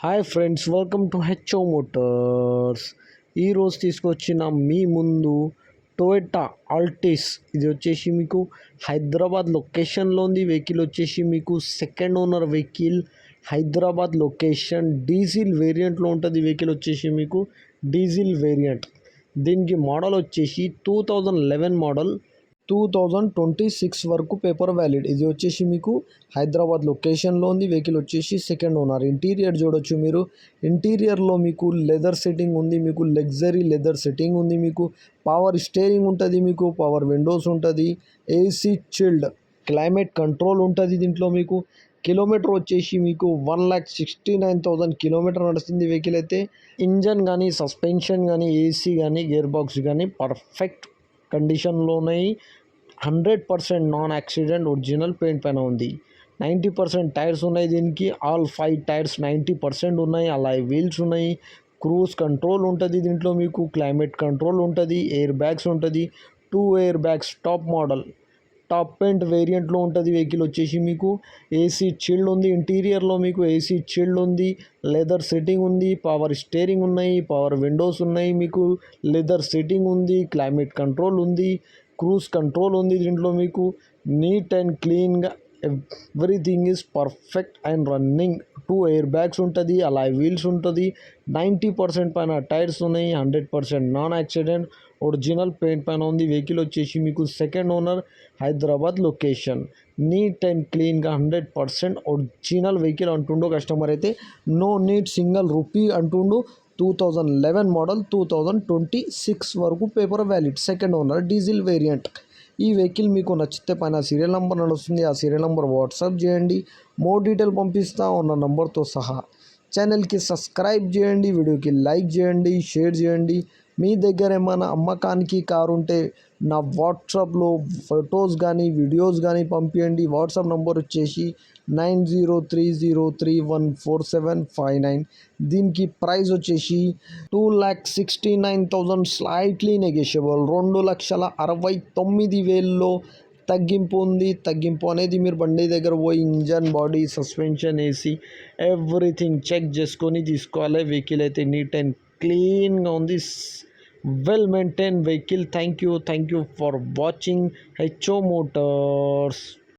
Hi friends welcome to HO motors. ఈరోజు తీసుకొచ్చిన మీ ముందు టొయోటా ఆల్టిస్. ఇది వచ్చేసి మీకు హైదరాబాద్ లొకేషన్లో ఉంది. వెహికల్ వచ్చేసి మీకు second owner vehicle. Hyderabad location diesel వేరియంట్లో ఉంటుంది. వెహికల్ వచ్చేసి మీకు డీజిల్ వేరియంట్. దీనికి మోడల్ వచ్చేసి two thousand eleven model. Two thousand twenty six వరకు పేపర్ వ్యాలిడ్ ఇది వచ్చేసి మీకు హైదరాబాద్ లొకేషన్లో ఉంది. వెహికల్ వచ్చేసి సెకండ్ ఓనర్ ఇంటీరియర్ చూడొచ్చు మీరు. ఇంటీరియర్లో మీకు లెదర్ సెట్టింగ్ ఉంది. మీకు లగ్జరీ లెదర్ సెట్టింగ్ ఉంది మీకు. పవర్ స్టేరింగ్ ఉంటుంది మీకు. పవర్ విండోస్ ఉంటుంది. ఏసీ చిల్డ్ క్లైమేట్ కంట్రోల్ ఉంటుంది దీంట్లో మీకు. కిలోమీటర్ వచ్చేసి మీకు one lakh sixty nine thousand kilometre నడుస్తుంది వెహికల్ అయితే. ఇంజన్ కానీ సస్పెన్షన్ కానీ ఏసీ కానీ గేర్ బాక్స్ కానీ perfect కండిషన్లోనే hundred percent non accident original paint పైన ఉంది. నైంటీ పర్సెంట్ టైర్స్ ఉన్నాయి దీనికి. All five tyres ninety percent ఉన్నాయి. అలా వీల్స్ ఉన్నాయి. క్రూజ్ కంట్రోల్ ఉంటుంది దీంట్లో మీకు. క్లైమేట్ కంట్రోల్ ఉంటుంది. ఎయిర్ బ్యాగ్స్ ఉంటుంది. Two air bags top model. Top paint వేరియంట్లో ఉంటుంది వెహికల్ వచ్చేసి మీకు. ఏసీ చిల్డ్ ఉంది ఇంటీరియర్లో మీకు ఏసీ చిల్డ్ ఉంది లెదర్ సెట్టింగ్ ఉంది పవర్ స్టేరింగ్ ఉన్నాయి పవర్ విండోస్ ఉన్నాయి మీకు లెదర్ సెట్టింగ్ ఉంది క్లైమేట్ కంట్రోల్ ఉంది క్రూజ్ కంట్రోల్ ఉంది దీంట్లో మీకు. నీట్ అండ్ క్లీన్గా everything is perfect and running. Two air bags ఉంటుంది అలా వీల్స్ ఉంటుంది. నైంటీ పర్సెంట్ పైన టైర్స్ ఉన్నాయి hundred percent non accident. Original paint పైన ఉంది. వెహికల్ వచ్చేసి మీకు second owner Hyderabad location. Neat and క్లీన్గా హండ్రెడ్ పర్సెంట్ ఒరిజినల్ వెహికల్ అంటుండో కస్టమర్ అయితే. నో నీట్ సింగల్ రూపీ అంటుండు. Two thousand eleven model two thousand twenty six వరకు paper valid. Second owner diesel variant. ఈ వెహికల్ మీకు నచ్చితే పైన సీరియల్ నెంబర్ నడుస్తుంది. ఆ సీరియల్ నెంబర్ వాట్సాప్ చేయండి. మోర్ డీటెయిల్ పంపిస్తా ఉన్న నెంబర్తో సహా. ఛానల్కి సబ్స్క్రైబ్ చేయండి. వీడియోకి లైక్ చేయండి. షేర్ చేయండి. మీ దగ్గర ఏమైనా అమ్మకానికి కారు ఉంటే నా వాట్సాప్లో ఫొటోస్ కానీ వీడియోస్ కానీ పంపించండి వాట్సాప్ నెంబర్ వచ్చేసి nine zero three zero three one four seven five nine. దీనికి ప్రైస్ వచ్చేసి two lakh sixty nine thousand slightly negotiable. రెండు లక్షల అరవై తొమ్మిది వేల్లో తగ్గింపు ఉంది. తగ్గింపు అనేది మీరు బండి దగ్గర పోయి engine body suspension AC everything check చేసుకొని తీసుకోవాలి. వెహికల్ అయితే నీట్ అండ్ క్లీన్గా ఉంది. well maintained vehicle. Thank you. Thank you for watching ho motors.